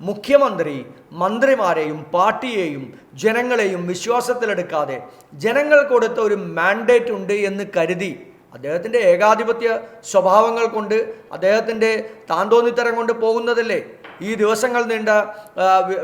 മുഖ്യമന്ത്രി മന്ത്രിമാരെയും പാർട്ടിയെയും ജനങ്ങളെയും വിശ്വാസത്തിലെടുക്കാതെ ജനങ്ങൾ കൊടുത്ത ഒരു മാൻഡേറ്റ് ഉണ്ട് എന്ന് കരുതി അദ്ദേഹത്തിന്റെ ഏകാധിപത്യ സ്വഭാവങ്ങൾ കൊണ്ട് അദ്ദേഹത്തിന്റെ താന്തോന്നിത്തരം കൊണ്ട് പോകുന്നതല്ലേ? ഈ ദിവസങ്ങൾ നീണ്ട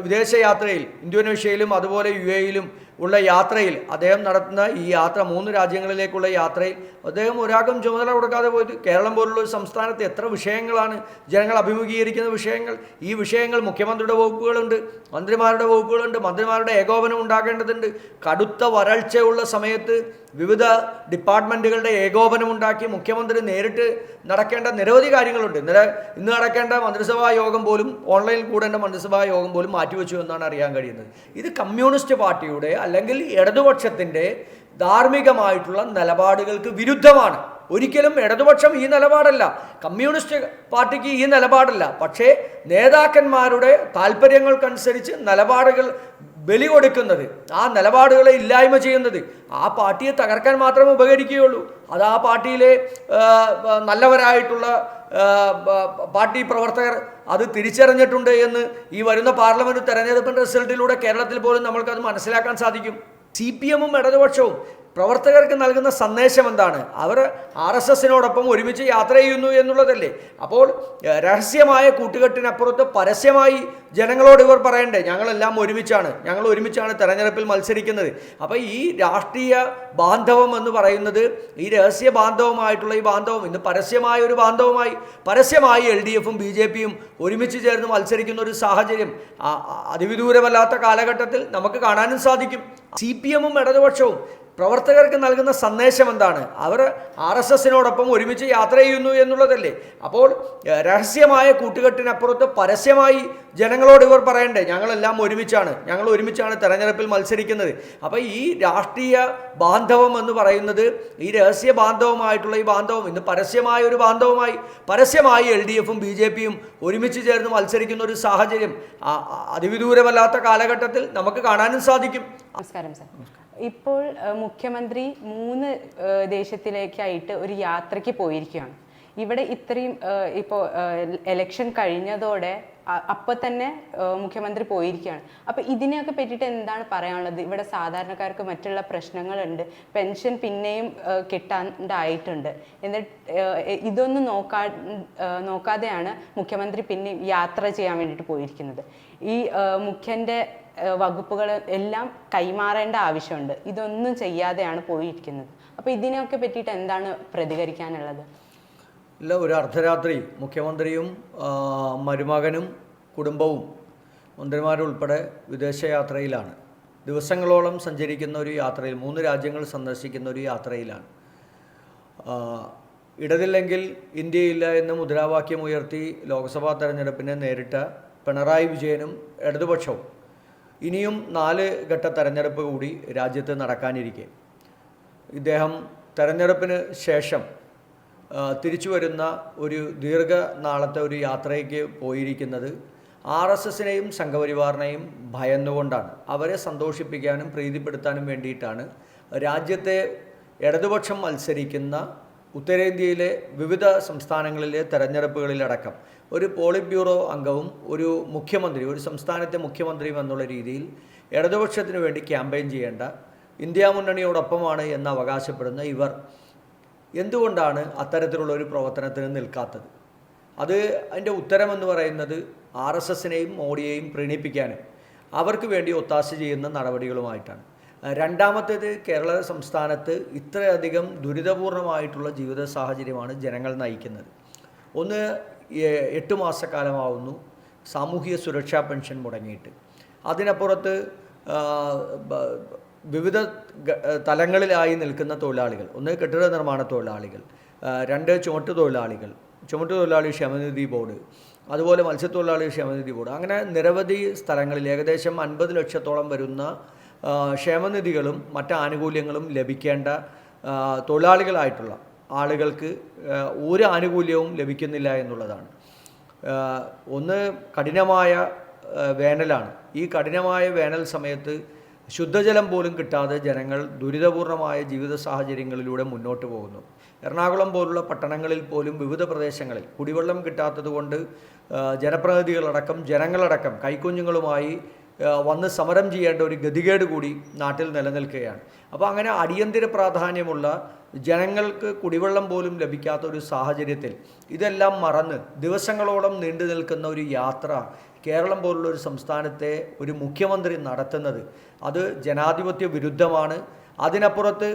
വിദേശയാത്രയിൽ ഇന്തോനേഷ്യയിലും അതുപോലെ യു എയിലും ഉള്ള യാത്രയിൽ അദ്ദേഹം നടത്തുന്ന ഈ യാത്ര മൂന്ന് രാജ്യങ്ങളിലേക്കുള്ള യാത്രയിൽ അദ്ദേഹം ഒരാൾക്കും ചുമതല കൊടുക്കാതെ പോയിട്ട് കേരളം പോലുള്ള ഒരു സംസ്ഥാനത്ത് എത്ര വിഷയങ്ങളാണ് ജനങ്ങൾ അഭിമുഖീകരിക്കുന്ന വിഷയങ്ങൾ ഈ വിഷയങ്ങൾ മുഖ്യമന്ത്രിയുടെ വകുപ്പുകളുണ്ട് മന്ത്രിമാരുടെ വകുപ്പുകളുണ്ട് മന്ത്രിമാരുടെ ഏകോപനം ഉണ്ടാകേണ്ടതുണ്ട്. കടുത്ത വരൾച്ചയുള്ള സമയത്ത് വിവിധ ഡിപ്പാർട്ട്മെന്റുകളുടെ ഏകോപനമുണ്ടാക്കി മുഖ്യമന്ത്രി നേരിട്ട് നടക്കേണ്ട നിരവധി കാര്യങ്ങളുണ്ട്. ഇന്നലെ ഇന്ന് നടക്കേണ്ട മന്ത്രിസഭാ യോഗം പോലും ഓൺലൈനിൽ കൂടേണ്ട മന്ത്രിസഭാ യോഗം പോലും മാറ്റിവെച്ചു എന്നാണ് അറിയാൻ കഴിയുന്നത്. ഇത് കമ്മ്യൂണിസ്റ്റ് പാർട്ടിയുടെ അല്ലെങ്കിൽ ഇടതുപക്ഷത്തിന്റെ ധാർമ്മികമായിട്ടുള്ള നിലപാടുകൾക്ക് വിരുദ്ധമാണ്. ഒരിക്കലും ഇടതുപക്ഷം ഈ നിലപാടല്ല. കമ്മ്യൂണിസ്റ്റ് പാർട്ടിക്ക് ഈ നിലപാടല്ല. പക്ഷേ നേതാക്കന്മാരുടെ താല്പര്യങ്ങൾക്കനുസരിച്ച് നിലപാടുകൾ ബലി കൊടുക്കുന്നത് ആ നിലപാടുകളെ ഇല്ലായ്മ ചെയ്യുന്നത് ആ പാർട്ടിയെ തകർക്കാൻ മാത്രമേ ഉപകരിക്കുകയുള്ളൂ. അത് ആ പാർട്ടിയിലെ നല്ലവരായിട്ടുള്ള പാർട്ടി പ്രവർത്തകർ അത് തിരിച്ചറിഞ്ഞിട്ടുണ്ട് എന്ന് ഈ വരുന്ന പാർലമെന്റ് തെരഞ്ഞെടുപ്പിന്റെ റിസൾട്ടിലൂടെ കേരളത്തിൽ പോലും നമ്മൾക്കത് മനസ്സിലാക്കാൻ സാധിക്കും. സി പി എമ്മും ഇടതുപക്ഷവും പ്രവർത്തകർക്ക് നൽകുന്ന സന്ദേശം എന്താണ്? അവർ ആർ എസ് എസിനോടൊപ്പം ഒരുമിച്ച് യാത്ര ചെയ്യുന്നു എന്നുള്ളതല്ലേ? അപ്പോൾ രഹസ്യമായ കൂട്ടുകെട്ടിനപ്പുറത്ത് പരസ്യമായി ജനങ്ങളോട് ഇവർ പറയണ്ടേ? ഞങ്ങളെല്ലാം ഒരുമിച്ചാണ്. ഞങ്ങൾ ഒരുമിച്ചാണ് തെരഞ്ഞെടുപ്പിൽ മത്സരിക്കുന്നത്. അപ്പോൾ ഈ രാഷ്ട്രീയ ബാന്ധവം എന്ന് പറയുന്നത് ഈ രഹസ്യ ബാന്ധവമായിട്ടുള്ള ഈ ബാന്ധവം ഇന്ന് പരസ്യമായ ഒരു ബാന്ധവമായി പരസ്യമായി എൽ ഡി എഫും ബി ജെ പിയും ഒരുമിച്ച് ചേർന്ന് മത്സരിക്കുന്ന ഒരു സാഹചര്യം അതിവിദൂരമല്ലാത്ത കാലഘട്ടത്തിൽ നമുക്ക് കാണാനും സാധിക്കും. സി പി എമ്മും ഇടതുപക്ഷവും പ്രവർത്തകർക്ക് നൽകുന്ന സന്ദേശം എന്താണ്? അവർ ആർ എസ് എസിനോടൊപ്പം ഒരുമിച്ച് യാത്ര ചെയ്യുന്നു എന്നുള്ളതല്ലേ? അപ്പോൾ രഹസ്യമായ കൂട്ടുകെട്ടിനപ്പുറത്ത് പരസ്യമായി ജനങ്ങളോട് ഇവർ പറയണ്ടേ? ഞങ്ങളെല്ലാം ഒരുമിച്ചാണ്. ഞങ്ങൾ ഒരുമിച്ചാണ് തെരഞ്ഞെടുപ്പിൽ മത്സരിക്കുന്നത്. അപ്പോൾ ഈ രാഷ്ട്രീയ ബാന്ധവം എന്ന് പറയുന്നത് ഈ രഹസ്യ ബാന്ധവമായിട്ടുള്ള ഈ ബാന്ധവം ഇന്ന് പരസ്യമായ ഒരു ബാന്ധവമായി പരസ്യമായി എൽ ഡി എഫും ബി ജെ പിയും ഒരുമിച്ച് ചേർന്ന് മത്സരിക്കുന്ന ഒരു സാഹചര്യം അതിവിദൂരമല്ലാത്ത കാലഘട്ടത്തിൽ നമുക്ക് കാണാനും സാധിക്കും. നമസ്കാരം സാർ. ഇപ്പോൾ മുഖ്യമന്ത്രി മൂന്ന് ദേശത്തിലേക്കായിട്ട് ഒരു യാത്രയ്ക്ക് പോയിരിക്കുകയാണ്. ഇവിടെ ഇത്രയും ഇപ്പോൾ എലക്ഷൻ കഴിഞ്ഞതോടെ അപ്പൊ തന്നെ മുഖ്യമന്ത്രി പോയിരിക്കുകയാണ്. അപ്പൊ ഇതിനെയൊക്കെ പറ്റിയിട്ട് എന്താണ് പറയാനുള്ളത്? ഇവിടെ സാധാരണക്കാർക്ക് മറ്റുള്ള പ്രശ്നങ്ങളുണ്ട്. പെൻഷൻ പിന്നെയും കിട്ടാണ്ടായിട്ടുണ്ട്. എന്നിട്ട് ഇതൊന്നും നോക്കാ നോക്കാതെയാണ് മുഖ്യമന്ത്രി പിന്നെയും യാത്ര ചെയ്യാൻ വേണ്ടിയിട്ട് പോയിരിക്കുന്നത്. ഈ മുഖ്യന്റെ വകുപ്പുകൾ എല്ലാം കൈമാറേണ്ട ആവശ്യമുണ്ട്. ഇതൊന്നും ചെയ്യാതെയാണ് പോയിരിക്കുന്നത്. അപ്പോൾ ഇതിനെയൊക്കെ പറ്റിയിട്ട് എന്താണ് പ്രതികരിക്കാനുള്ളത്? ഇല്ല ഒരു അർദ്ധരാത്രി മുഖ്യമന്ത്രിയും മരുമകനും കുടുംബവും മന്ത്രിമാരുൾപ്പെടെ വിദേശയാത്രയിലാണ്. ദിവസങ്ങളോളം സഞ്ചരിക്കുന്ന ഒരു യാത്രയിൽ മൂന്ന് രാജ്യങ്ങൾ സന്ദർശിക്കുന്ന ഒരു യാത്രയിലാണ്. ഇടതില്ലെങ്കിൽ ഇന്ത്യയില്ല എന്ന് മുദ്രാവാക്യം ഉയർത്തി ലോക്സഭാ തെരഞ്ഞെടുപ്പിനെ നേരിട്ട പിണറായി വിജയനും ഇടതുപക്ഷവും ഇനിയും നാല് ഘട്ട തെരഞ്ഞെടുപ്പ് കൂടി രാജ്യത്ത് നടക്കാനിരിക്കെ. ഇദ്ദേഹം തെരഞ്ഞെടുപ്പിന് ശേഷം തിരിച്ചു വരുന്ന ഒരു ദീർഘ നാളത്തെ ഒരു യാത്രയ്ക്ക് പോയിരിക്കുന്നത് ആർ എസ് എസിനെയും സംഘപരിവാറിനെയും ഭയന്നുകൊണ്ടാണ്. അവരെ സന്തോഷിപ്പിക്കാനും പ്രീതിപ്പെടുത്താനും വേണ്ടിയിട്ടാണ് രാജ്യത്തെ ഇടതുപക്ഷം മത്സരിക്കുന്ന ഉത്തരേന്ത്യയിലെ വിവിധ സംസ്ഥാനങ്ങളിലെ തെരഞ്ഞെടുപ്പുകളിലടക്കം ഒരു പോളിറ്റ് ബ്യൂറോ അംഗവും ഒരു മുഖ്യമന്ത്രി ഒരു സംസ്ഥാനത്തെ മുഖ്യമന്ത്രിയും എന്നുള്ള രീതിയിൽ ഇടതുപക്ഷത്തിന് വേണ്ടി ക്യാമ്പയിൻ ചെയ്യേണ്ട ഇന്ത്യ മുന്നണിയോടൊപ്പമാണ് എന്ന് അവകാശപ്പെടുന്ന ഇവർ എന്തുകൊണ്ടാണ് അത്തരത്തിലുള്ള ഒരു പ്രവർത്തനത്തിന് നിൽക്കാത്തത്? അത് അതിന്റെ ഉത്തരമെന്ന് പറയുന്നത് ആർ എസ് എസിനെയും മോഡിയെയും പ്രീണിപ്പിക്കാനും അവർക്ക് വേണ്ടി ഒത്താശ ചെയ്യുന്ന നടപടികളുമായിട്ടാണ്. രണ്ടാമത്തേത് കേരള സംസ്ഥാനത്ത് ഇത്രയധികം ദുരിതപൂർണമായിട്ടുള്ള ജീവിത സാഹചര്യമാണ് ജനങ്ങൾ നയിക്കുന്നത്. ഒന്ന് എട്ട് മാസക്കാലമാവുന്നു. സാമൂഹിക സുരക്ഷാ പെൻഷൻ മുടങ്ങിയിട്ട്. അതിനപ്പുറത്ത് വിവിധ തലങ്ങളിലായി നിൽക്കുന്ന തൊഴിലാളികൾ ഒന്ന് കെട്ടിട നിർമ്മാണ തൊഴിലാളികൾ രണ്ട് ചുമട്ട് തൊഴിലാളികൾ ചുമട്ട് തൊഴിലാളി ക്ഷമനിധി ബോർഡ് അതുപോലെ മത്സ്യത്തൊഴിലാളി ക്ഷേമനിധി ബോർഡ്. അങ്ങനെ നിരവധി സ്ഥലങ്ങളിൽ ഏകദേശം അൻപത് ലക്ഷത്തോളം വരുന്ന ക്ഷേമനിധികളും മറ്റ് ആനുകൂല്യങ്ങളും ലഭിക്കേണ്ട തൊഴിലാളികളായിട്ടുള്ള ആളുകൾക്ക് ഒരു ആനുകൂല്യവും ലഭിക്കുന്നില്ല എന്നുള്ളതാണ്. ഒന്ന് കഠിനമായ വേനലാണ്. ഈ കഠിനമായ വേനൽ സമയത്ത് ശുദ്ധജലം പോലും കിട്ടാതെ ജനങ്ങൾ ദുരിതപൂർണമായ ജീവിത സാഹചര്യങ്ങളിലൂടെ മുന്നോട്ട് പോകുന്നു. എറണാകുളം പോലുള്ള പട്ടണങ്ങളിൽ പോലും വിവിധ പ്രദേശങ്ങളിൽ കുടിവെള്ളം കിട്ടാത്തത് കൊണ്ട് ആ, ജനപ്രതിനിധികളടക്കം ജനങ്ങളടക്കം കൈക്കുഞ്ഞുങ്ങളുമായി വന്ന് സമരം ചെയ്യേണ്ട ഒരു ഗതികേട് കൂടി നാട്ടിൽ നിലനിൽക്കുകയാണ്. അപ്പോൾ അങ്ങനെ അടിയന്തര പ്രാധാന്യമുള്ള ജനങ്ങൾക്ക് കുടിവെള്ളം പോലും ലഭിക്കാത്ത ഒരു സാഹചര്യത്തിൽ ഇതെല്ലാം മറന്ന് ദിവസങ്ങളോളം നീണ്ടു നിൽക്കുന്ന ഒരു യാത്ര കേരളം പോലുള്ള ഒരു സംസ്ഥാനത്തെ ഒരു മുഖ്യമന്ത്രി നടത്തുന്നത് അത് ജനാധിപത്യ വിരുദ്ധമാണ്. അതിനപ്പുറത്ത്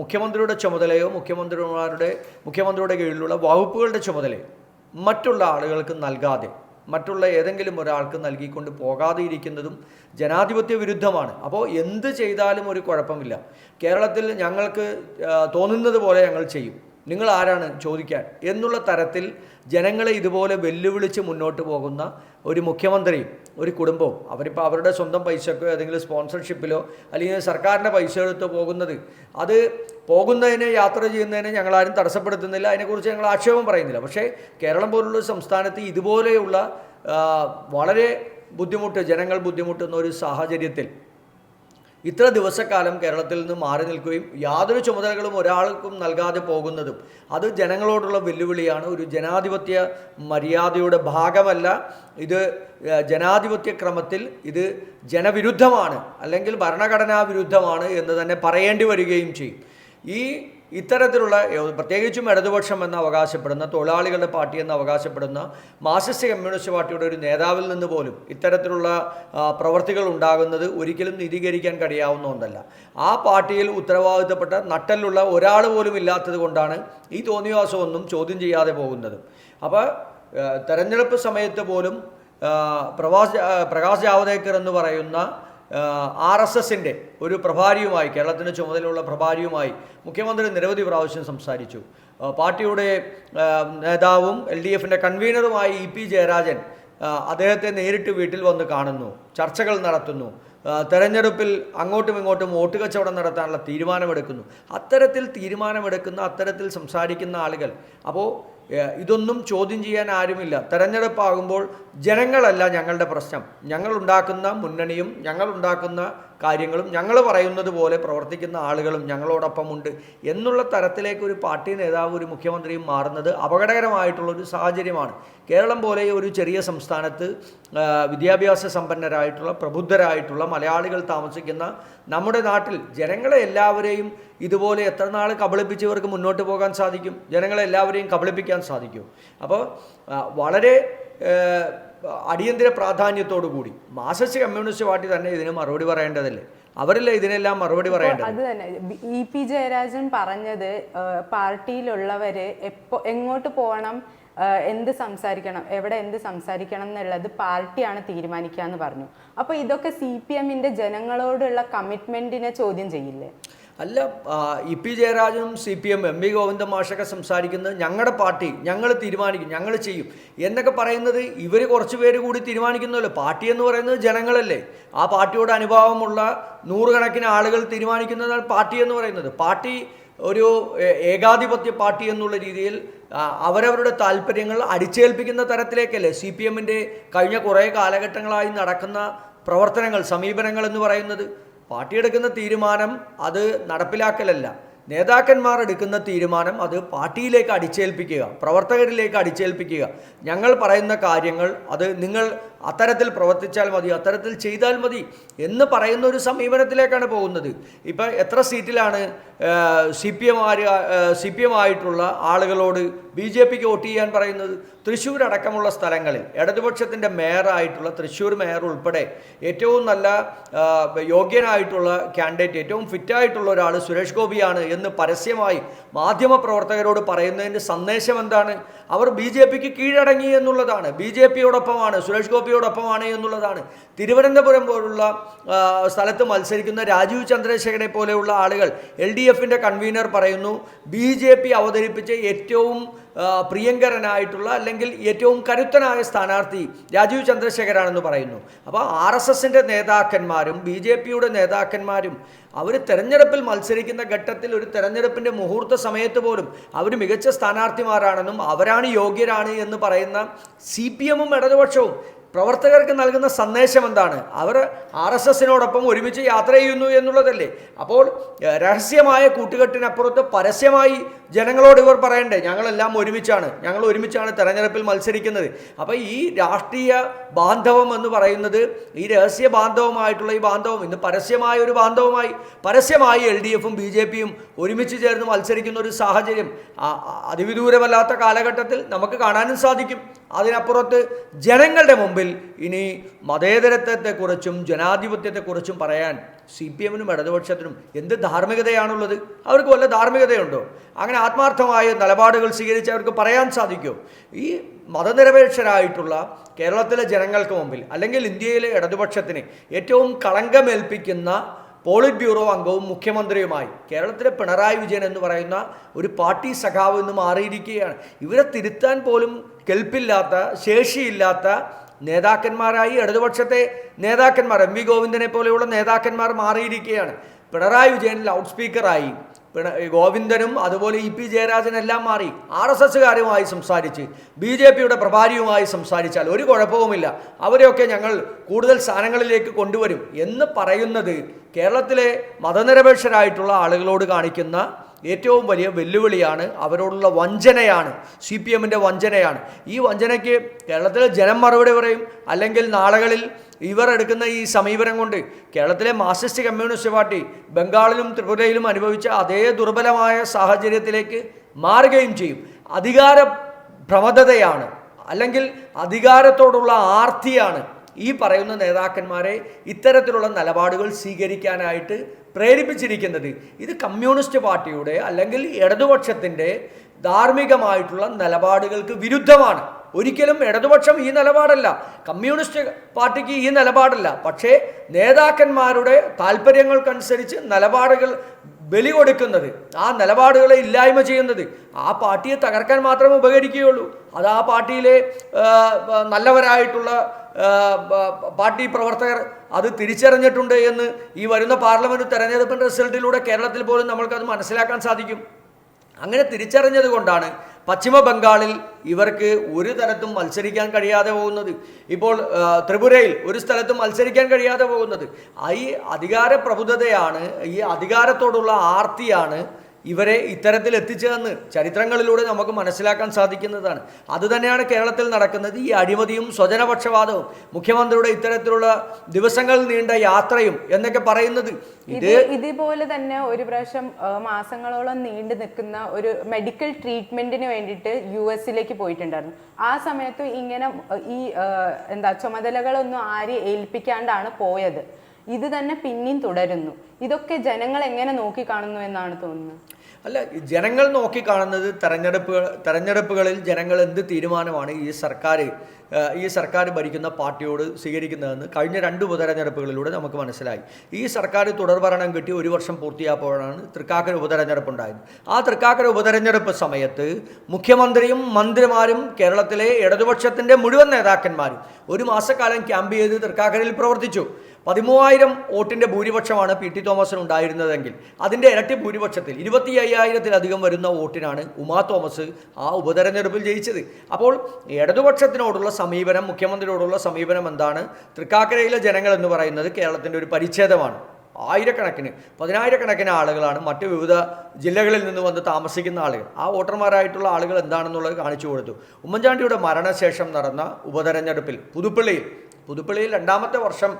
മുഖ്യമന്ത്രിയുടെ ചുമതലയോ മുഖ്യമന്ത്രിമാരുടെ മുഖ്യമന്ത്രിയുടെ കീഴിലുള്ള വകുപ്പുകളുടെ ചുമതലയോ മറ്റുള്ള ആളുകൾക്ക് നൽകാതെ മറ്റുള്ള ഏതെങ്കിലും ഒരാൾക്ക് നൽകിക്കൊണ്ട് പോകാതെ ഇരിക്കുന്നതും ജനാധിപത്യ വിരുദ്ധമാണ്. അപ്പോൾ എന്ത് ചെയ്താലും ഒരു കുഴപ്പമില്ല. കേരളത്തിൽ ഞങ്ങൾക്ക് തോന്നുന്നത് പോലെ ഞങ്ങൾ ചെയ്യും. നിങ്ങൾ ആരാണ് ചോദിക്കാൻ? എന്നുള്ള തരത്തിൽ ജനങ്ങളെ ഇതുപോലെ വെല്ലുവിളിച്ച് മുന്നോട്ട് പോകുന്ന ഒരു മുഖ്യമന്ത്രിയും ഒരു കുടുംബവും അവരിപ്പോൾ അവരുടെ സ്വന്തം പൈസക്കോ ഏതെങ്കിലും സ്പോൺസർഷിപ്പിലോ അല്ലെങ്കിൽ സർക്കാരിന്റെ പൈസ എടുത്ത് പോകുന്നത് അത് പോകുന്നതിനെ യാത്ര ചെയ്യുന്നതിന് ഞങ്ങളാരും തടസ്സപ്പെടുത്തുന്നില്ല. അതിനെക്കുറിച്ച് ഞങ്ങൾ ആക്ഷേപം പറയുന്നില്ല. പക്ഷേ കേരളം പോലുള്ള സംസ്ഥാനത്ത് ഇതുപോലെയുള്ള വളരെ ബുദ്ധിമുട്ട് ജനങ്ങൾ ബുദ്ധിമുട്ടുന്ന ഒരു സാഹചര്യത്തിൽ ഇത്ര ദിവസക്കാലം കേരളത്തിൽ നിന്ന് മാറി നിൽക്കുകയും യാതൊരു ചുമതലകളും ഒരാൾക്കും നൽകാതെ പോകുന്നതും അത് ജനങ്ങളോടുള്ള വെല്ലുവിളിയാണ്. ഒരു ജനാധിപത്യ മര്യാദയുടെ ഭാഗമല്ല. ഇത് ജനാധിപത്യ ക്രമത്തിൽ ഇത് ജനവിരുദ്ധമാണ് അല്ലെങ്കിൽ ഭരണഘടനാ വിരുദ്ധമാണ് എന്ന് തന്നെ പറയേണ്ടി വരികയും ചെയ്യും. ഈ ഇത്തരത്തിലുള്ള പ്രത്യേകിച്ചും ഇടതുപക്ഷം എന്ന് അവകാശപ്പെടുന്ന തൊഴിലാളികളുടെ പാർട്ടി എന്ന് അവകാശപ്പെടുന്ന മാർക്സിസ്റ്റ് കമ്മ്യൂണിസ്റ്റ് പാർട്ടിയുടെ ഒരു നേതാവിൽ നിന്ന് പോലും ഇത്തരത്തിലുള്ള പ്രവർത്തികൾ ഉണ്ടാകുന്നത് ഒരിക്കലും നീതീകരിക്കാൻ കഴിയാവുന്ന ഒന്നല്ല ആ പാർട്ടിയിൽ ഉത്തരവാദിത്തപ്പെട്ട നട്ടലുള്ള ഒരാൾ പോലും ഇല്ലാത്തത് കൊണ്ടാണ് ഈ തോന്നിവാസമൊന്നും ചോദ്യം ചെയ്യാതെ പോകുന്നത്. അപ്പോൾ തെരഞ്ഞെടുപ്പ് സമയത്ത് പോലും പ്രവാസ് പ്രകാശ് ജാവദേക്കർ എന്ന് പറയുന്ന ആർ എസ് എസിന്റെ ഒരു പ്രഭാരിയുമായി കേരളത്തിന്റെ ചുമതലയുള്ള പ്രഭാരിയുമായി മുഖ്യമന്ത്രി നിരവധി പ്രാവശ്യം സംസാരിച്ചു. പാർട്ടിയുടെ നേതാവും എൽ ഡി എഫിന്റെ കൺവീനറുമായി ഇ പി ജയരാജൻ അദ്ദേഹത്തെ നേരിട്ട് വീട്ടിൽ വന്ന് കാണുന്നു ചർച്ചകൾ നടത്തുന്നു തെരഞ്ഞെടുപ്പിൽ അങ്ങോട്ടും ഇങ്ങോട്ടും വോട്ട് കച്ചവടം നടത്താനുള്ള തീരുമാനമെടുക്കുന്നു. അത്തരത്തിൽ തീരുമാനമെടുക്കുന്ന അത്തരത്തിൽ സംസാരിക്കുന്ന ആളുകൾ അപ്പോൾ ഇതൊന്നും ചോദ്യം ചെയ്യാൻ ആരുമില്ല. തെരഞ്ഞെടുപ്പാകുമ്പോൾ ജനങ്ങളല്ല ഞങ്ങളുടെ പ്രശ്നം. ഞങ്ങളുണ്ടാക്കുന്ന മുന്നണിയും ഞങ്ങൾ ഉണ്ടാക്കുന്ന കാര്യങ്ങളും ഞങ്ങൾ പറയുന്നത് പോലെ പ്രവർത്തിക്കുന്ന ആളുകളും ഞങ്ങളോടൊപ്പമുണ്ട് എന്നുള്ള തരത്തിലേക്ക് ഒരു പാർട്ടി നേതാവ് ഒരു മുഖ്യമന്ത്രിയും മാറുന്നത് അപകടകരമായിട്ടുള്ള ഒരു സാഹചര്യമാണ്. കേരളം പോലെ ഒരു ചെറിയ സംസ്ഥാനത്ത് വിദ്യാഭ്യാസ സമ്പന്നരായിട്ടുള്ള പ്രബുദ്ധരായിട്ടുള്ള മലയാളികൾ താമസിക്കുന്ന നമ്മുടെ നാട്ടിൽ ജനങ്ങളെ എല്ലാവരെയും ഇതുപോലെ എത്ര നാൾ കബളിപ്പിച്ചവർക്ക് മുന്നോട്ട് പോകാൻ സാധിക്കും? ജനങ്ങളെ എല്ലാവരെയും കബളിപ്പിക്കാൻ സാധിക്കും. അപ്പോൾ വളരെ അടിയന്തര പ്രാധാന്യത്തോടു കൂടി. മാർക്സിസ്റ്റ് കമ്മ്യൂണിസ്റ്റ് പാർട്ടി തന്നെ ഇതിന് മറുപടി പറയേണ്ടതല്ലേ? അവരല്ലേ ഇതിനെല്ലാം മറുപടി പറയേണ്ടത്? അത് തന്നെ. ഇ പി ജയരാജൻ പറഞ്ഞത് പാർട്ടിയിലുള്ളവര് എപ്പോ എങ്ങോട്ട് പോകണം എന്ത് സംസാരിക്കണം എവിടെ എന്ത് സംസാരിക്കണം എന്നുള്ളത് പാർട്ടിയാണ് തീരുമാനിക്കുക എന്ന് പറഞ്ഞു. അപ്പൊ ഇതൊക്കെ സി പി എമ്മിന്റെ ജനങ്ങളോടുള്ള കമ്മിറ്റ്മെന്റിനെ ചോദ്യം ചെയ്യില്ലേ? അല്ല E P ജയരാജനും C P M M V Govinda മാഷൊക്കെ സംസാരിക്കുന്നത് ഞങ്ങളുടെ പാർട്ടി ഞങ്ങൾ തീരുമാനിക്കും ഞങ്ങൾ ചെയ്യും. എന്നൊക്കെ പറയുന്നത് ഇവർ കുറച്ച് പേര് കൂടി തീരുമാനിക്കുന്നല്ലോ. പാർട്ടി എന്ന് പറയുന്നത് ജനങ്ങളല്ലേ. ആ പാർട്ടിയോട് അനുഭാവമുള്ള നൂറുകണക്കിന് ആളുകൾ തീരുമാനിക്കുന്നതാണ് പാർട്ടി എന്ന് പറയുന്നത്. പാർട്ടി ഒരു ഏകാധിപത്യ പാർട്ടി എന്നുള്ള രീതിയിൽ അവരവരുടെ താല്പര്യങ്ങൾ അടിച്ചേൽപ്പിക്കുന്ന തരത്തിലേക്കല്ലേ സി പി എമ്മിന്റെ കഴിഞ്ഞ കുറേ കാലഘട്ടങ്ങളായി നടക്കുന്ന പ്രവർത്തനങ്ങൾ സമീപനങ്ങൾ എന്ന് പറയുന്നത്. പാർട്ടി എടുക്കുന്ന തീരുമാനം അത് നടപ്പിലാക്കലല്ല. നേതാക്കന്മാർ എടുക്കുന്ന തീരുമാനം അത് പാർട്ടിയിലേക്ക് അടിച്ചേൽപ്പിക്കുക പ്രവർത്തകരിലേക്ക് അടിച്ചേൽപ്പിക്കുക. ഞങ്ങൾ പറയുന്ന കാര്യങ്ങൾ അത് നിങ്ങൾ അത്തരത്തിൽ പ്രവർത്തിച്ചാൽ മതി അത്തരത്തിൽ ചെയ്താൽ മതി എന്ന് പറയുന്ന ഒരു സമീപനത്തിലേക്കാണ് പോകുന്നത്. ഇപ്പം എത്ര സീറ്റിലാണ് സി പി എം ആര് സി പി എം ആയിട്ടുള്ള ആളുകളോട് ബി ജെ പിക്ക് വോട്ട് ചെയ്യാൻ പറയുന്നത്? തൃശ്ശൂർ അടക്കമുള്ള സ്ഥലങ്ങളിൽ ഇടതുപക്ഷത്തിന്റെ മേയറായിട്ടുള്ള തൃശ്ശൂർ മേയർ ഉൾപ്പെടെ ഏറ്റവും നല്ല യോഗ്യനായിട്ടുള്ള കാൻഡിഡേറ്റ് ഏറ്റവും ഫിറ്റായിട്ടുള്ള ഒരാൾ സുരേഷ് ഗോപിയാണ് എന്ന് പരസ്യമായി മാധ്യമപ്രവർത്തകരോട് പറയുന്നതിന്റെ സന്ദേശം എന്താണ്? അവർ ബി ജെ പിക്ക് കീഴടങ്ങി എന്നുള്ളതാണ്. ബി ജെ പിയോടൊപ്പമാണ് സുരേഷ് ഗോപിയോടൊപ്പമാണ് എന്നുള്ളതാണ്. തിരുവനന്തപുരം പോലുള്ള സ്ഥലത്ത് മത്സരിക്കുന്ന രാജീവ് ചന്ദ്രശേഖരനെ പോലെയുള്ള ആളുകൾ എൽ ഡി എഫിന്റെ കൺവീനർ പറയുന്നു ബി ജെ പി അവതരിപ്പിച്ച ഏറ്റവും പ്രിയങ്കരനായിട്ടുള്ള അല്ലെങ്കിൽ ഏറ്റവും കരുത്തനായ സ്ഥാനാർത്ഥി രാജീവ് ചന്ദ്രശേഖരാണെന്ന് പറയുന്നു. അപ്പോൾ ആർ എസ് എസിന്റെ നേതാക്കന്മാരും ബി ജെ പിയുടെ നേതാക്കന്മാരും അവർ തെരഞ്ഞെടുപ്പിൽ മത്സരിക്കുന്ന ഘട്ടത്തിൽ ഒരു തെരഞ്ഞെടുപ്പിന്റെ മുഹൂർത്ത സമയത്ത് പോലും അവർ മികച്ച സ്ഥാനാർത്ഥിമാരാണെന്നും അവരാണ് യോഗ്യരാണ് എന്ന് പറയുന്ന സി പി എമ്മും ഇടതുപക്ഷവും പ്രവർത്തകർക്ക് നൽകുന്ന സന്ദേശം എന്താണ്? അവർ ആർ എസ് എസിനോടൊപ്പം ഒരുമിച്ച് യാത്ര ചെയ്യുന്നു എന്നുള്ളതല്ലേ? അപ്പോൾ രഹസ്യമായ കൂട്ടുകെട്ടിനപ്പുറത്ത് പരസ്യമായി ജനങ്ങളോട് ഇവർ പറയണ്ടേ? ഞങ്ങളെല്ലാം ഒരുമിച്ചാണ്. ഞങ്ങൾ ഒരുമിച്ചാണ് തെരഞ്ഞെടുപ്പിൽ മത്സരിക്കുന്നത്. അപ്പോൾ ഈ രാഷ്ട്രീയ ബാന്ധവം എന്ന് പറയുന്നത് ഈ രഹസ്യ ബാന്ധവമായിട്ടുള്ള ഈ ബാന്ധവം ഇന്ന് പരസ്യമായ ഒരു ബാന്ധവമായി പരസ്യമായി എൽ ഡി എഫും ബി ജെ പിയും ഒരുമിച്ച് ചേർന്ന് മത്സരിക്കുന്ന ഒരു സാഹചര്യം അതിവിദൂരമല്ലാത്ത കാലഘട്ടത്തിൽ നമുക്ക് കാണാനും സാധിക്കും. അതിനപ്പുറത്ത് ജനങ്ങളുടെ മുമ്പിൽ ഇനി മതേതരത്വത്തെക്കുറിച്ചും ജനാധിപത്യത്തെക്കുറിച്ചും പറയാൻ സി പി എമ്മിനും ഇടതുപക്ഷത്തിനും എന്ത് ധാർമ്മികതയാണുള്ളത്? അവർക്ക് വല്ല ധാർമ്മികതയുണ്ടോ? അങ്ങനെ ആത്മാർത്ഥമായ നിലപാടുകൾ സ്വീകരിച്ച് അവർക്ക് പറയാൻ സാധിക്കുമോ ഈ മതനിരപേക്ഷരായിട്ടുള്ള കേരളത്തിലെ ജനങ്ങൾക്ക് മുമ്പിൽ അല്ലെങ്കിൽ ഇന്ത്യയിലെ ഇടതുപക്ഷത്തിന് ഏറ്റവും കളങ്കമേൽപ്പിക്കുന്ന പോളിറ്റ് ബ്യൂറോ അംഗവും മുഖ്യമന്ത്രിയുമായി കേരളത്തിലെ പിണറായി വിജയൻ എന്ന് പറയുന്ന ഒരു പാർട്ടി സഖാവ് എന്ന് മാറിയിരിക്കുകയാണ്. ഇവരെ തിരുത്താൻ പോലും കെൽപ്പില്ലാത്ത ശേഷിയില്ലാത്ത നേതാക്കന്മാരായി ഇടതുപക്ഷത്തെ നേതാക്കന്മാർ എം വി ഗോവിന്ദനെ പോലെയുള്ള നേതാക്കന്മാർ മാറിയിരിക്കുകയാണ്. പിണറായി വിജയൻ ലൗഡ് സ്പീക്കറായി. പിണ ഗോവിന്ദനും അതുപോലെ ഇ പി ജയരാജൻ എല്ലാം മാറി. ആർ എസ് എസ്സുകാരുമായി സംസാരിച്ച് ബി ജെ പിയുടെ പ്രഭാരിയുമായി സംസാരിച്ചാൽ ഒരു കുഴപ്പവുമില്ല. അവരെയൊക്കെ ഞങ്ങൾ കൂടുതൽ സ്ഥാനങ്ങളിലേക്ക് കൊണ്ടുവരും എന്ന് പറയുന്നത് കേരളത്തിലെ മതനിരപേക്ഷരായിട്ടുള്ള ആളുകളോട് കാണിക്കുന്ന ഏറ്റവും വലിയ വെല്ലുവിളിയാണ് അവരോടുള്ള വഞ്ചനയാണ് സി പി എമ്മിന്റെ വഞ്ചനയാണ്. ഈ വഞ്ചനയ്ക്ക് കേരളത്തിലെ ജനം മറുപടി പറയും അല്ലെങ്കിൽ നാളുകളിൽ ഇവർ എടുക്കുന്ന ഈ സമീപനം കൊണ്ട് കേരളത്തിലെ മാർക്സിസ്റ്റ് കമ്മ്യൂണിസ്റ്റ് പാർട്ടി ബംഗാളിലും ത്രിപുരയിലും അനുഭവിച്ച അതേ ദുർബലമായ സാഹചര്യത്തിലേക്ക് മാറുകയും ചെയ്യും. അധികാര ഭ്രമതയാണ് അല്ലെങ്കിൽ അധികാരത്തോടുള്ള ആർത്തിയാണ് ഈ പറയുന്ന നേതാക്കന്മാരെ ഇത്തരത്തിലുള്ള നിലപാടുകൾ സ്വീകരിക്കാനായിട്ട് പ്രേരിപ്പിച്ചിരിക്കുന്നത് ഇത് കമ്മ്യൂണിസ്റ്റ് പാർട്ടിയുടെ അല്ലെങ്കിൽ ഇടതുപക്ഷത്തിന്റെ ധാർമ്മികമായിട്ടുള്ള നിലപാടുകൾക്ക് വിരുദ്ധമാണ്. ഒരിക്കലും ഇടതുപക്ഷം ഈ നിലപാടല്ല കമ്മ്യൂണിസ്റ്റ് പാർട്ടിക്ക് ഈ നിലപാടല്ല. പക്ഷേ നേതാക്കന്മാരുടെ താല്പര്യങ്ങൾക്കനുസരിച്ച് നിലപാടുകൾ ബലി കൊടുക്കുന്നത് ആ നിലപാടുകളെ ഇല്ലായ്മ ചെയ്യുന്നത് ആ പാർട്ടിയെ തകർക്കാൻ മാത്രമേ ഉപകരിക്കുകയുള്ളൂ. അത് ആ പാർട്ടിയിലെ നല്ലവരായിട്ടുള്ള പാർട്ടി പ്രവർത്തകർ അത് തിരിച്ചറിഞ്ഞിട്ടുണ്ട് എന്ന് ഈ വരുന്ന പാർലമെന്റ് തെരഞ്ഞെടുപ്പിന്റെ റിസൾട്ടിലൂടെ കേരളത്തിൽ പോലും നമ്മൾക്കത് മനസ്സിലാക്കാൻ സാധിക്കും. അങ്ങനെ തിരിച്ചറിഞ്ഞത് കൊണ്ടാണ് പശ്ചിമ ബംഗാളിൽ ഇവർക്ക് ഒരു തരത്തും മത്സരിക്കാൻ കഴിയാതെ പോകുന്നത്. ഇപ്പോൾ ത്രിപുരയിൽ ഒരു സ്ഥലത്തും മത്സരിക്കാൻ കഴിയാതെ പോകുന്നത്. ഈ അധികാര പ്രബുദ്ധതയാണ് ഈ അധികാരത്തോടുള്ള ആർത്തിയാണ് ഇവരെ ഇത്തരത്തിൽ എത്തിച്ചതെന്ന് ചരിത്രങ്ങളിലൂടെ നമുക്ക് മനസ്സിലാക്കാൻ സാധിക്കുന്നതാണ്. അതുതന്നെയാണ് കേരളത്തിൽ നടക്കുന്നത്. ഈ അഴിമതിയും സ്വജനപക്ഷപാതവും മുഖ്യമന്ത്രിയുടെ ഇത്തരത്തിലുള്ള ദിവസങ്ങൾ നീണ്ട യാത്രയും എന്നൊക്കെ പറയുന്നത് ഇത് ഇതുപോലെ തന്നെ ഒരു പ്രാവശ്യം മാസങ്ങളോളം നീണ്ടു നിൽക്കുന്ന ഒരു മെഡിക്കൽ ട്രീറ്റ്മെന്റിന് വേണ്ടിയിട്ട് യു എസിലേക്ക് പോയിട്ടുണ്ടായിരുന്നു. ആ സമയത്ത് ഇങ്ങനെ ഈ എന്താ ചുമതലകളൊന്നും ആരെയും ഏൽപ്പിക്കാണ്ടാണ് പോയത്. ഇത് തന്നെ പിന്നെയും തുടരുന്നു. ഇതൊക്കെ ജനങ്ങൾ എങ്ങനെ നോക്കിക്കാണുന്നു എന്നാണ് തോന്നുന്നത്? അല്ല ജനങ്ങൾ നോക്കിക്കാണുന്നത് തെരഞ്ഞെടുപ്പുകൾ തെരഞ്ഞെടുപ്പുകളിൽ ജനങ്ങൾ എന്ത് തീരുമാനമാണ് ഈ സർക്കാർ ഈ സർക്കാർ ഭരിക്കുന്ന പാർട്ടിയോട് സ്വീകരിക്കുന്നതെന്ന് കഴിഞ്ഞ രണ്ട് ഉപതെരഞ്ഞെടുപ്പുകളിലൂടെ നമുക്ക് മനസ്സിലായി. ഈ സർക്കാർ തുടർഭരണം കിട്ടി ഒരു വർഷം പൂർത്തിയായപ്പോഴാണ് തൃക്കാക്കര ഉപതെരഞ്ഞെടുപ്പ് ഉണ്ടായത് ആ തൃക്കാക്കര ഉപതെരഞ്ഞെടുപ്പ് സമയത്ത് മുഖ്യമന്ത്രിയും മന്ത്രിമാരും കേരളത്തിലെ ഇടതുപക്ഷത്തിന്റെ മുഴുവൻ നേതാക്കന്മാരും ഒരു മാസക്കാലം ക്യാമ്പ് ചെയ്ത് തൃക്കാക്കരയിൽ പ്രവർത്തിച്ചു. പതിമൂവായിരം വോട്ടിന്റെ ഭൂരിപക്ഷമാണ് പി ടി തോമസിന് ഉണ്ടായിരുന്നതെങ്കിൽ. അതിന്റെ ഇരട്ടി ഭൂരിപക്ഷത്തിൽ ഇരുപത്തി അയ്യായിരത്തിലധികം വരുന്ന വോട്ടിനാണ് ഉമാ തോമസ് ആ ഉപതെരഞ്ഞെടുപ്പിൽ ജയിച്ചത്. അപ്പോൾ ഇടതുപക്ഷത്തിനോടുള്ള സമീപനം മുഖ്യമന്ത്രിയോടുള്ള സമീപനം എന്താണ്? തൃക്കാക്കരയിലെ ജനങ്ങൾ എന്ന് പറയുന്നത് കേരളത്തിന്റെ ഒരു പരിച്ഛേദമാണ്. ആയിരക്കണക്കിന് പതിനായിരക്കണക്കിന് ആളുകളാണ് മറ്റ് വിവിധ ജില്ലകളിൽ നിന്ന് വന്ന് താമസിക്കുന്ന ആളുകൾ. ആ വോട്ടർമാരായിട്ടുള്ള ആളുകൾ എന്താണെന്നുള്ളത് കാണിച്ചു കൊടുത്തു. ഉമ്മൻചാണ്ടിയുടെ മരണശേഷം നടന്ന ഉപതെരഞ്ഞെടുപ്പിൽ പുതുപ്പള്ളിയിൽ പുതുപ്പള്ളിയിൽ രണ്ടാമത്തെ വർഷം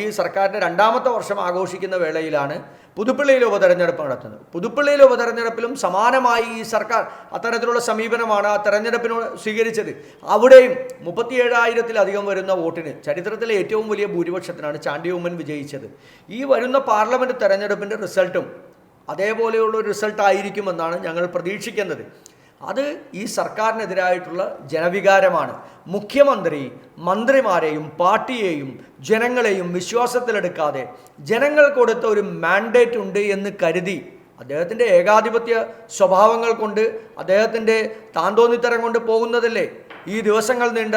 ഈ സർക്കാരിന്റെ രണ്ടാമത്തെ വർഷം ആഘോഷിക്കുന്ന വേളയിലാണ് പുതുപ്പള്ളിയിൽ ഉപതെരഞ്ഞെടുപ്പ് നടത്തുന്നത്. പുതുപ്പള്ളിയിൽ ഉപതെരഞ്ഞെടുപ്പിലും സമാനമായി ഈ സർക്കാർ അത്തരത്തിലുള്ള സമീപനമാണ് ആ തെരഞ്ഞെടുപ്പിനോട് സ്വീകരിച്ചത്. അവിടെയും മുപ്പത്തിയേഴായിരത്തിലധികം വരുന്ന വോട്ടിന് ചരിത്രത്തിലെ ഏറ്റവും വലിയ ഭൂരിപക്ഷത്തിനാണ് ചാണ്ടി ഉമ്മൻ വിജയിച്ചത്. ഈ വരുന്ന പാർലമെന്റ് തെരഞ്ഞെടുപ്പിന്റെ റിസൾട്ടും അതേപോലെയുള്ള ഒരു റിസൾട്ട് ആയിരിക്കുമെന്നാണ് ഞങ്ങൾ പ്രതീക്ഷിക്കുന്നത്. അത് ഈ സർക്കാരിനെതിരായിട്ടുള്ള ജനവികാരമാണ്. മുഖ്യമന്ത്രി മന്ത്രിമാരെയും പാർട്ടിയെയും ജനങ്ങളെയും വിശ്വാസത്തിലെടുക്കാതെ ജനങ്ങൾ കൊടുത്ത ഒരു മാൻഡേറ്റ് ഉണ്ട് എന്ന് കരുതി അദ്ദേഹത്തിന്റെ ഏകാധിപത്യ സ്വഭാവങ്ങൾ കൊണ്ട് അദ്ദേഹത്തിന്റെ താന്തോന്നിത്തരം കൊണ്ട് പോകുന്നതല്ലേ? ഈ ദിവസങ്ങൾ നീണ്ട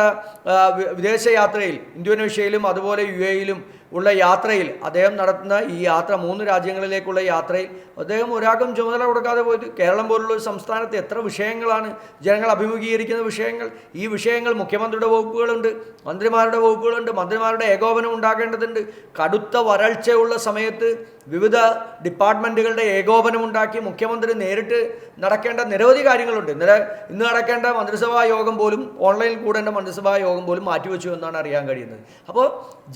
വിദേശയാത്രയിൽ ഇന്തോനേഷ്യയിലും അതുപോലെ യു എയിലും ഉള്ള യാത്രയിൽ അദ്ദേഹം നടത്തുന്ന ഈ യാത്ര മൂന്ന് രാജ്യങ്ങളിലേക്കുള്ള യാത്രയിൽ അദ്ദേഹം ഒരാൾക്കും ചുമതല കൊടുക്കാതെ പോയിട്ട് കേരളം പോലുള്ള ഒരു സംസ്ഥാനത്ത് എത്ര വിഷയങ്ങളാണ് ജനങ്ങൾ അഭിമുഖീകരിക്കുന്ന വിഷയങ്ങൾ ഈ വിഷയങ്ങൾ മുഖ്യമന്ത്രിയുടെ വകുപ്പുകളുണ്ട് മന്ത്രിമാരുടെ വകുപ്പുകളുണ്ട് മന്ത്രിമാരുടെ ഏകോപനം ഉണ്ടാക്കേണ്ടതുണ്ട് കടുത്ത വരൾച്ചയുള്ള സമയത്ത് വിവിധ ഡിപ്പാർട്ട്മെന്റുകളുടെ ഏകോപനം ഉണ്ടാക്കി മുഖ്യമന്ത്രി നേരിട്ട് നടക്കേണ്ട നിരവധി കാര്യങ്ങളുണ്ട്. ഇന്നലെ ഇന്ന് നടക്കേണ്ട മന്ത്രിസഭാ യോഗം പോലും ഓൺലൈനിൽ കൂടേണ്ട മന്ത്രിസഭാ യോഗം പോലും മാറ്റിവെച്ചു എന്നാണ് അറിയാൻ കഴിയുന്നത്. അപ്പോൾ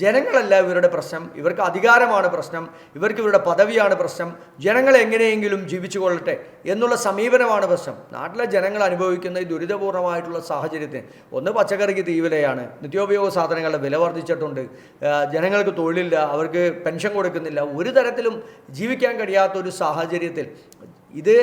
ജനങ്ങളല്ല ഇവരുടെ പ്രശ്നം ഇവർക്ക് അധികാരമാണ് പ്രശ്നം ഇവർക്ക് ഇവരുടെ പദവിയാണ് പ്രശ്നം ജനങ്ങൾ എങ്ങനെയെങ്കിലും ജീവിച്ചു കൊള്ളട്ടെ എന്നുള്ള സമീപനമാണ് പ്രശ്നം. നാട്ടിലെ ജനങ്ങൾ അനുഭവിക്കുന്ന ഈ ദുരിതപൂർണമായിട്ടുള്ള സാഹചര്യത്തിന് ഒന്ന് പച്ചക്കറിക്ക് തീവിലയാണ്. നിത്യോപയോഗ സാധനങ്ങളുടെ വില വർദ്ധിച്ചിട്ടുണ്ട്. ജനങ്ങൾക്ക് തൊഴിലില്ല അവർക്ക് പെൻഷൻ കൊടുക്കുന്നില്ല. ഒരു തരത്തിലും ജീവിക്കാൻ കഴിയാത്ത ഒരു സാഹചര്യത്തിൽ ഇത്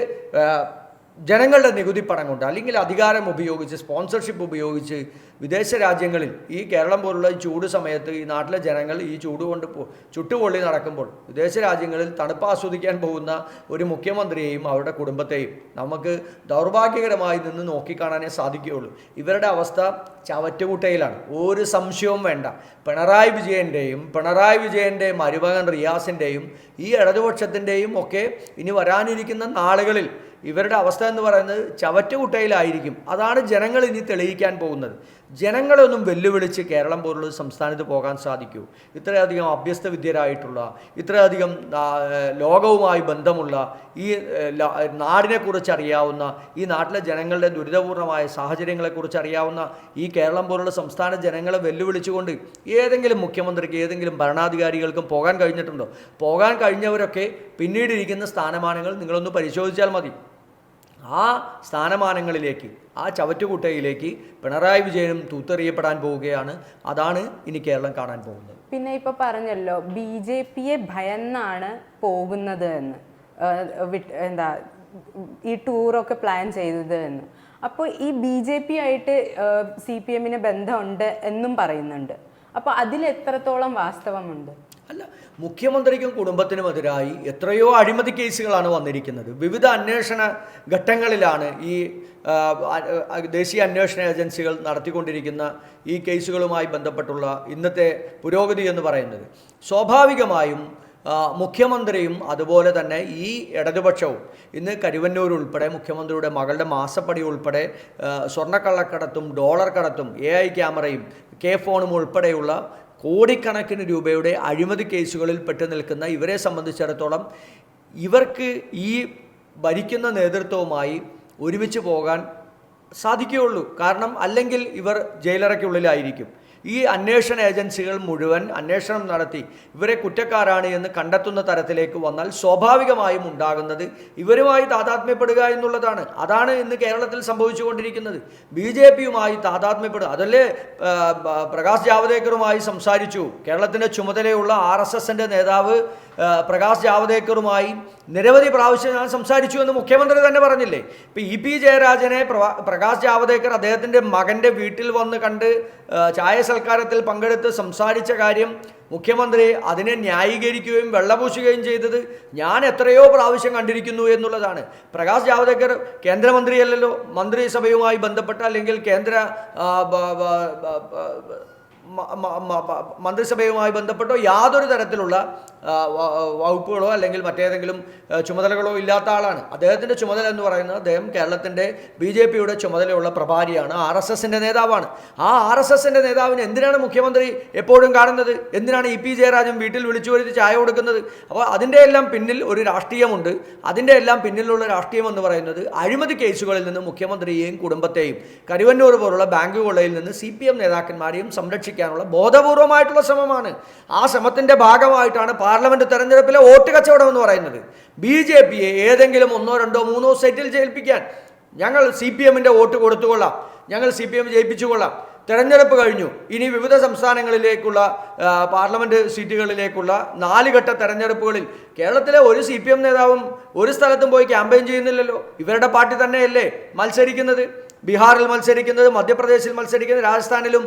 ജനങ്ങളുടെ നികുതി പണം കൊണ്ട് അല്ലെങ്കിൽ അധികാരം ഉപയോഗിച്ച് സ്പോൺസർഷിപ്പ് ഉപയോഗിച്ച് വിദേശ രാജ്യങ്ങളിൽ ഈ കേരളം പോലുള്ള ഈ ചൂട് സമയത്ത് ഈ നാട്ടിലെ ജനങ്ങൾ ഈ ചൂട് കൊണ്ട് ചുട്ടുപൊള്ളി നടക്കുമ്പോൾ വിദേശ രാജ്യങ്ങളിൽ തണുപ്പ് ആസ്വദിക്കാൻ പോകുന്ന ഒരു മുഖ്യമന്ത്രിയെയും അവരുടെ കുടുംബത്തെയും നമുക്ക് ദൗർഭാഗ്യകരമായി നിന്ന് നോക്കിക്കാണാനേ സാധിക്കുകയുള്ളൂ. ഇവരുടെ അവസ്ഥ ചവറ്റുകുട്ടയിലാണ്. ഒരു സംശയവും വേണ്ട. പിണറായി വിജയന്റെയും പിണറായി വിജയന്റെ മരുമകൻ റിയാസിന്റെയും ഈ ഇടതുപക്ഷത്തിന്റെയും ഒക്കെ ഇനി വരാനിരിക്കുന്ന നാളുകളിൽ ഇവരുടെ അവസ്ഥ എന്ന് പറയുന്നത് ചവറ്റുകുട്ടയിലായിരിക്കും. അതാണ് ജനങ്ങൾ ഇനി തെളിയിക്കാൻ പോകുന്നത്. ജനങ്ങളെ ഒന്നും വെല്ലുവിളിച്ച് കേരളം പോലുള്ള സംസ്ഥാനത്ത് പോകാൻ സാധിക്കൂ. ഇത്രയധികം അഭ്യസ്ത വിദ്യരായിട്ടുള്ള ഇത്രയധികം ലോകവുമായി ബന്ധമുള്ള ഈ നാടിനെക്കുറിച്ച് അറിയാവുന്ന ഈ നാട്ടിലെ ജനങ്ങളുടെ ദുരിതപൂർണമായ സാഹചര്യങ്ങളെക്കുറിച്ച് അറിയാവുന്ന ഈ കേരളം പോലുള്ള സംസ്ഥാന ജനങ്ങളെ വെല്ലുവിളിച്ചുകൊണ്ട് ഏതെങ്കിലും മുഖ്യമന്ത്രിക്ക് ഏതെങ്കിലും ഭരണാധികാരികൾക്കും പോകാൻ കഴിഞ്ഞിട്ടുണ്ടോ? പോകാൻ കഴിഞ്ഞവരൊക്കെ പിന്നീടിരിക്കുന്ന സ്ഥാനമാനങ്ങൾ നിങ്ങളൊന്ന് പരിശോധിച്ചാൽ മതി. ആ സ്ഥാനമാനങ്ങളിലേക്ക് ആ ചവറ്റുകുട്ടയിലേക്ക് പിണറായി വിജയനും തൂത്തെറിയപ്പെടാൻ പോവുകയാണ്. അതാണ് ഇനി കേരളം കാണാൻ പോകുന്നത്. പിന്നെ ഇപ്പൊ പറഞ്ഞല്ലോ ബി ജെ പിയെ ഭയന്നാണ് പോകുന്നത് എന്ന്. എന്താ ഈ ടൂറൊക്കെ പ്ലാൻ ചെയ്തത് എന്ന്. അപ്പോൾ ഈ ബി ജെ പി ആയിട്ട് സി പി എമ്മിന് ബന്ധമുണ്ട് എന്നും പറയുന്നുണ്ട്. അപ്പോൾ അതിൽ എത്രത്തോളം വാസ്തവമുണ്ട്? അല്ല മുഖ്യമന്ത്രിക്കും കുടുംബത്തിനുമെതിരായി എത്രയോ അഴിമതി കേസുകളാണ് വന്നിരിക്കുന്നത്. വിവിധ അന്വേഷണ ഘട്ടങ്ങളിലാണ് ഈ ദേശീയ അന്വേഷണ ഏജൻസികൾ നടത്തിക്കൊണ്ടിരിക്കുന്ന ഈ കേസുകളുമായി ബന്ധപ്പെട്ടുള്ള ഇന്നത്തെ പുരോഗതി എന്ന് പറയുന്നത്. സ്വാഭാവികമായും മുഖ്യമന്ത്രിയും അതുപോലെ തന്നെ ഈ ഇടതുപക്ഷവും ഇന്ന് കരുവന്നൂർ ഉൾപ്പെടെ മുഖ്യമന്ത്രിയുടെ മകളുടെ മാസപ്പടി ഉൾപ്പെടെ സ്വർണക്കള്ളക്കടത്തും ഡോളർ കടത്തും എ ഐ ക്യാമറയും കെ ഫോണും ഉൾപ്പെടെയുള്ള കോടിക്കണക്കിന് രൂപയുടെ അഴിമതി കേസുകളിൽ പെട്ടു നിൽക്കുന്ന ഇവരെ സംബന്ധിച്ചിടത്തോളം ഇവർക്ക് ഈ ഭരിക്കുന്ന നേതൃത്വവുമായി ഒരുമിച്ച് പോകാൻ സാധിക്കുകയുള്ളൂ. കാരണം അല്ലെങ്കിൽ ഇവർ ജയിലറയ്ക്കുള്ളിലായിരിക്കും. ഈ അന്വേഷണ ഏജൻസികൾ മുഴുവൻ അന്വേഷണം നടത്തി. ഇവരെ കുറ്റക്കാരാണ് എന്ന് കണ്ടെത്തുന്ന തരത്തിലേക്ക് വന്നാൽ സ്വാഭാവികമായും ഉണ്ടാകുന്നത് ഇവരുമായി താതാത്മ്യപ്പെടുക എന്നുള്ളതാണ്. അതാണ് ഇന്ന് കേരളത്തിൽ സംഭവിച്ചുകൊണ്ടിരിക്കുന്നത്. ബി ജെ പിയുമായി താതാത്മ്യപ്പെടുക. അതല്ലേ പ്രകാശ് ജാവദേക്കറുമായി സംസാരിച്ചു. കേരളത്തിന്റെ ചുമതലയുള്ള ആർ നേതാവ് പ്രകാശ് ജാവദേക്കറുമായി നിരവധി പ്രാവശ്യം ഞാൻ സംസാരിച്ചു എന്ന് മുഖ്യമന്ത്രി തന്നെ പറഞ്ഞില്ലേ? ഇപ്പം ഇ പി ജയരാജനെ പ്രകാശ് ജാവദേക്കർ അദ്ദേഹത്തിന്റെ മകന്റെ വീട്ടിൽ വന്ന് കണ്ട് ചായ സൽക്കാരത്തിൽ പങ്കെടുത്ത് സംസാരിച്ച കാര്യം മുഖ്യമന്ത്രി അതിനെ ന്യായീകരിക്കുകയും വെള്ളപൂശുകയും ചെയ്തത് ഞാൻ എത്രയോ പ്രാവശ്യം കണ്ടിരിക്കുന്നു എന്നുള്ളതാണ്. പ്രകാശ് ജാവദേക്കർ കേന്ദ്രമന്ത്രിയല്ലല്ലോ മന്ത്രിസഭയുമായി ബന്ധപ്പെട്ട അല്ലെങ്കിൽ കേന്ദ്ര മന്ത്രിസഭയുമായി ബന്ധപ്പെട്ടോ യാതൊരു തരത്തിലുള്ള വകുപ്പുകളോ അല്ലെങ്കിൽ മറ്റേതെങ്കിലും ചുമതലകളോ ഇല്ലാത്ത ആളാണ്. അദ്ദേഹത്തിന്റെ ചുമതല എന്ന് പറയുന്നത് അദ്ദേഹം കേരളത്തിന്റെ ബി ജെ പിയുടെ ചുമതലയുള്ള പ്രഭാരിയാണ് ആർ എസ് എസിന്റെ നേതാവാണ്. ആ ആർ എസ് എസിന്റെ നേതാവിന് എന്തിനാണ് മുഖ്യമന്ത്രി എപ്പോഴും കാണുന്നത്? എന്തിനാണ് ഇ പി ജയരാജൻ വീട്ടിൽ വിളിച്ചു വരുത്തി ചായ കൊടുക്കുന്നത്? അപ്പോൾ അതിന്റെ എല്ലാം പിന്നിൽ ഒരു രാഷ്ട്രീയമുണ്ട്. അതിന്റെ എല്ലാം പിന്നിലുള്ള രാഷ്ട്രീയം എന്ന് പറയുന്നത് അഴിമതി കേസുകളിൽ നിന്ന് മുഖ്യമന്ത്രിയെയും കുടുംബത്തെയും കരുവന്നൂർ പോലുള്ള ബാങ്ക് നിന്ന് സി പി എം നേതാക്കന്മാരെയും സംരക്ഷിക്കാനുള്ള ബോധപൂർവമായിട്ടുള്ള ശ്രമമാണ്. ആ ശ്രമത്തിന്റെ ഭാഗമായിട്ടാണ് പാർലമെന്റ് തെരഞ്ഞെടുപ്പിലെ വോട്ട് കച്ചവടം എന്ന് പറയുന്നത്. ബി ജെ പിയെ ഏതെങ്കിലും ഒന്നോ രണ്ടോ മൂന്നോ സെറ്റിൽ ജയിപ്പിക്കാൻ ഞങ്ങൾ സി പി എമ്മിന്റെ വോട്ട് കൊടുത്തുകൊള്ളാം. ഞങ്ങൾ സി പി എം ജയിപ്പിച്ചുകൊള്ളാം. തെരഞ്ഞെടുപ്പ് കഴിഞ്ഞു. ഇനി വിവിധ സംസ്ഥാനങ്ങളിലേക്കുള്ള പാർലമെന്റ് സീറ്റുകളിലേക്കുള്ള നാലുഘട്ട തെരഞ്ഞെടുപ്പുകളിൽ കേരളത്തിലെ ഒരു സി പി എം നേതാവും ഒരു സ്ഥലത്തും പോയി ക്യാമ്പയിൻ ചെയ്യുന്നില്ലല്ലോ. ഇവരുടെ പാർട്ടി തന്നെയല്ലേ മത്സരിക്കുന്നത്. ബീഹാറിൽ മത്സരിക്കുന്നത് മധ്യപ്രദേശിൽ മത്സരിക്കുന്നത് രാജസ്ഥാനിലും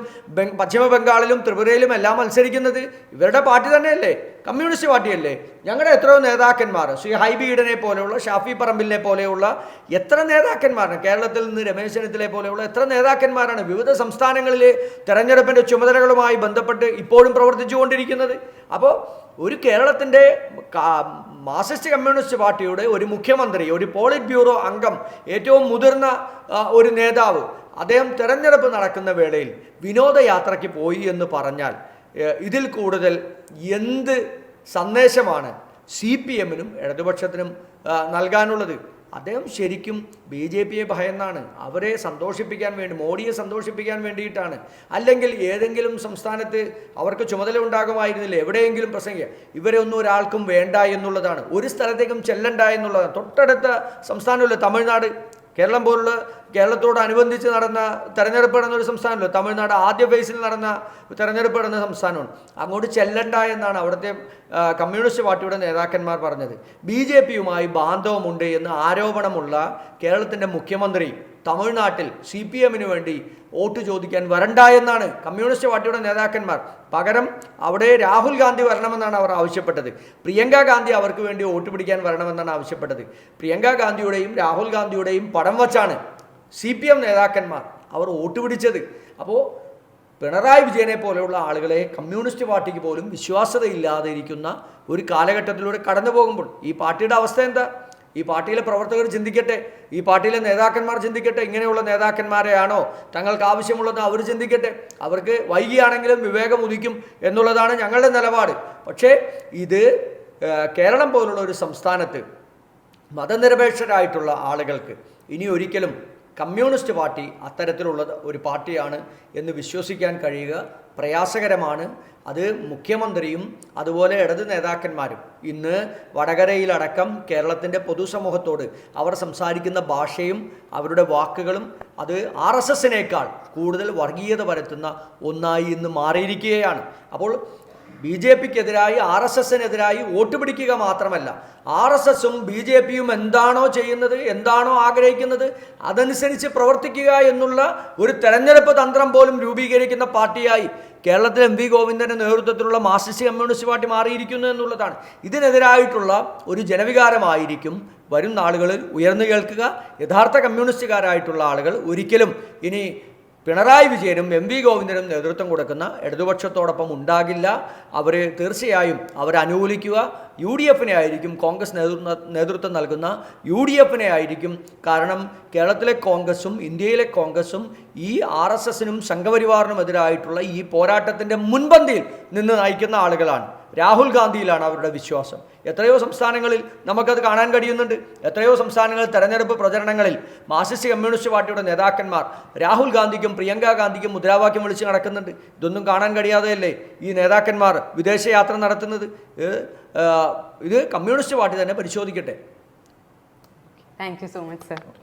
പശ്ചിമ ബംഗാളിലും ത്രിപുരയിലും എല്ലാം മത്സരിക്കുന്നത് ഇവരുടെ പാർട്ടി തന്നെയല്ലേ? കമ്മ്യൂണിസ്റ്റ് പാർട്ടിയല്ലേ? ഞങ്ങളുടെ എത്രയോ നേതാക്കന്മാർ ശ്രീ ഹൈബി ഈഡനെ പോലെയുള്ള ഷാഫി പറമ്പിലിനെ പോലെയുള്ള എത്ര നേതാക്കന്മാരാണ്? കേരളത്തിൽ നിന്ന് രമേശ് ചെന്നിത്തലയെ പോലെയുള്ള എത്ര നേതാക്കന്മാരാണ് വിവിധ സംസ്ഥാനങ്ങളിലെ തെരഞ്ഞെടുപ്പിന്റെ ചുമതലകളുമായി ബന്ധപ്പെട്ട് ഇപ്പോഴും പ്രവർത്തിച്ചു കൊണ്ടിരിക്കുന്നത് അപ്പോൾ ഒരു കേരളത്തിന്റെ മാർക്സിസ്റ്റ് കമ്മ്യൂണിസ്റ്റ് പാർട്ടിയുടെ ഒരു മുഖ്യമന്ത്രി ഒരു പോളിറ്റ് ബ്യൂറോ അംഗം ഏറ്റവും മുതിർന്ന ഒരു നേതാവ് അദ്ദേഹം തെരഞ്ഞെടുപ്പ് നടക്കുന്ന വേളയിൽ വിനോദയാത്രയ്ക്ക് പോയി എന്ന് പറഞ്ഞാൽ ഇതിൽ കൂടുതൽ എന്ത് സന്ദേശമാണ് സി പി എമ്മിനും ഇടതുപക്ഷത്തിനും നൽകാനുള്ളത്? അദ്ദേഹം ശരിക്കും ബി ജെ പിയെ ഭയന്നാണ്. അവരെ സന്തോഷിപ്പിക്കാൻ വേണ്ടി മോഡിയെ സന്തോഷിപ്പിക്കാൻ വേണ്ടിയിട്ടാണ്. അല്ലെങ്കിൽ ഏതെങ്കിലും സംസ്ഥാനത്ത് അവർക്ക് ചുമതല ഉണ്ടാകുമായിരുന്നില്ല എവിടെയെങ്കിലും പ്രസംഗിക്കുക. ഇവരെ ഒന്നും ഒരാൾക്കും വേണ്ട എന്നുള്ളതാണ്. ഒരു സ്ഥലത്തേക്കും ചെല്ലണ്ട എന്നുള്ളതാണ്. തൊട്ടടുത്ത സംസ്ഥാനമല്ല തമിഴ്നാട് കേരളം പോലുള്ള കേരളത്തോടനുബന്ധിച്ച് നടന്ന തെരഞ്ഞെടുപ്പ് നടന്ന ഒരു സംസ്ഥാനമല്ലോ? തമിഴ്നാട് ആദ്യ ഫേസിൽ നടന്ന തെരഞ്ഞെടുപ്പ് നടന്ന സംസ്ഥാനമാണ്. അങ്ങോട്ട് ചെല്ലണ്ട എന്നാണ് അവിടുത്തെ കമ്മ്യൂണിസ്റ്റ് പാർട്ടിയുടെ നേതാക്കന്മാർ പറഞ്ഞത്. ബി ജെ പിയുമായി ബാന്ധവമുണ്ട് എന്ന് ആരോപണമുള്ള കേരളത്തിന്റെ മുഖ്യമന്ത്രി തമിഴ്നാട്ടിൽ സി പി എമ്മിന് വേണ്ടി വോട്ട് ചോദിക്കാൻ വരണ്ട എന്നാണ് കമ്മ്യൂണിസ്റ്റ് പാർട്ടിയുടെ നേതാക്കന്മാർ. പകരം അവിടെ രാഹുൽ ഗാന്ധി വരണമെന്നാണ് അവർ ആവശ്യപ്പെട്ടത്. പ്രിയങ്ക ഗാന്ധി അവർക്ക് വേണ്ടി വോട്ട് പിടിക്കാൻ വരണമെന്നാണ് ആവശ്യപ്പെട്ടത്. പ്രിയങ്ക ഗാന്ധിയുടെയും രാഹുൽ ഗാന്ധിയുടെയും പടം വച്ചാണ് സി പി എം നേതാക്കന്മാർ അവർ വോട്ട് പിടിച്ചത്. അപ്പോൾ പിണറായി വിജയനെ പോലെയുള്ള ആളുകളെ കമ്മ്യൂണിസ്റ്റ് പാർട്ടിക്ക് പോലും വിശ്വാസ്യതയില്ലാതെ ഇരിക്കുന്ന ഒരു കാലഘട്ടത്തിലൂടെ കടന്നു പോകുമ്പോൾ ഈ പാർട്ടിയുടെ അവസ്ഥ എന്താ? ഈ പാർട്ടിയിലെ പ്രവർത്തകർ ചിന്തിക്കട്ടെ ഈ പാർട്ടിയിലെ നേതാക്കന്മാർ ചിന്തിക്കട്ടെ ഇങ്ങനെയുള്ള നേതാക്കന്മാരെയാണോ? തങ്ങൾക്ക് ആവശ്യമുള്ളത് അവർ ചിന്തിക്കട്ടെ. അവർക്ക് വൈകിയാണെങ്കിലും വിവേകം ഉദിക്കും എന്നുള്ളതാണ് ഞങ്ങളുടെ നിലപാട്. പക്ഷേ ഇത് കേരളം പോലുള്ള ഒരു സംസ്ഥാനത്ത് മതനിരപേക്ഷരായിട്ടുള്ള ആളുകൾക്ക് ഇനി ഒരിക്കലും കമ്മ്യൂണിസ്റ്റ് പാർട്ടി അത്തരത്തിലുള്ള ഒരു പാർട്ടിയാണ് എന്ന് വിശ്വസിക്കാൻ കഴിയുക പ്രയാസകരമാണ്. അത് മുഖ്യമന്ത്രിയും അതുപോലെ ഇടത് നേതാക്കന്മാരും ഇന്ന് വടകരയിലടക്കം കേരളത്തിന്റെ പൊതുസമൂഹത്തോട് അവർ സംസാരിക്കുന്ന ഭാഷയും അവരുടെ വാക്കുകളും അത് ആർ എസ് എസിനേക്കാൾ കൂടുതൽ വർഗീയത പരത്തുന്ന ഒന്നായി ഇന്ന് മാറിയിരിക്കുകയാണ്. അപ്പോൾ ബി ജെ പിക്കെതിരായി ആർ എസ് എസിനെതിരായി വോട്ട് പിടിക്കുക മാത്രമല്ല ആർ എസ് എസും ബി ജെ പിയും എന്താണോ ചെയ്യുന്നത് എന്താണോ ആഗ്രഹിക്കുന്നത് അതനുസരിച്ച് പ്രവർത്തിക്കുക എന്നുള്ള ഒരു തെരഞ്ഞെടുപ്പ് തന്ത്രം പോലും രൂപീകരിക്കുന്ന പാർട്ടിയായി കേരളത്തിൽ എം വി ഗോവിന്ദന്റെ നേതൃത്വത്തിലുള്ള മാർക്സിസ്റ്റ് കമ്മ്യൂണിസ്റ്റ് പാർട്ടി മാറിയിരിക്കുന്നു എന്നുള്ളതാണ്. ഇതിനെതിരായിട്ടുള്ള ഒരു ജനവികാരമായിരിക്കും വരും നാളുകളിൽ ഉയർന്നു കേൾക്കുക. യഥാർത്ഥ കമ്മ്യൂണിസ്റ്റുകാരായിട്ടുള്ള ആളുകൾ ഒരിക്കലും ഇനി പിണറായി വിജയനും എം വി ഗോവിന്ദനും നേതൃത്വം കൊടുക്കുന്ന ഇടതുപക്ഷത്തോടൊപ്പം ഉണ്ടാകില്ല. അവർ തീർച്ചയായും അവരെ അനുകൂലിക്കുക. യു ഡി എഫിനെ ആയിരിക്കും കോൺഗ്രസ് നേതൃത്വ നൽകുന്ന യു ഡി എഫിനെ ആയിരിക്കും. കാരണം കേരളത്തിലെ കോൺഗ്രസും ഇന്ത്യയിലെ കോൺഗ്രസും ഈ ആർ എസ് എസിനും സംഘപരിവാറിനുമെതിരായിട്ടുള്ള ഈ പോരാട്ടത്തിന്റെ മുൻപന്തിയിൽ നിന്ന് നയിക്കുന്ന ആളുകളാണ്. രാഹുൽ ഗാന്ധിയിലാണ് അവരുടെ വിശ്വാസം. എത്രയോ സംസ്ഥാനങ്ങളിൽ നമുക്കത് കാണാൻ കഴിയുന്നുണ്ട്. എത്രയോ സംസ്ഥാനങ്ങളിൽ തെരഞ്ഞെടുപ്പ് പ്രചരണങ്ങളിൽ മാർക്സിസ്റ്റ് കമ്മ്യൂണിസ്റ്റ് പാർട്ടിയുടെ നേതാക്കന്മാർ രാഹുൽ ഗാന്ധിക്കും പ്രിയങ്ക ഗാന്ധിക്കും മുദ്രാവാക്യം വിളിച്ച് നടക്കുന്നുണ്ട്. ഇതൊന്നും കാണാൻ കഴിയാതെയല്ലേ ഈ നേതാക്കന്മാർ വിദേശയാത്ര നടത്തുന്നത്? ഇത് കമ്മ്യൂണിസ്റ്റ് പാർട്ടി തന്നെ പരിശോധിക്കട്ടെ. Thank you so much sir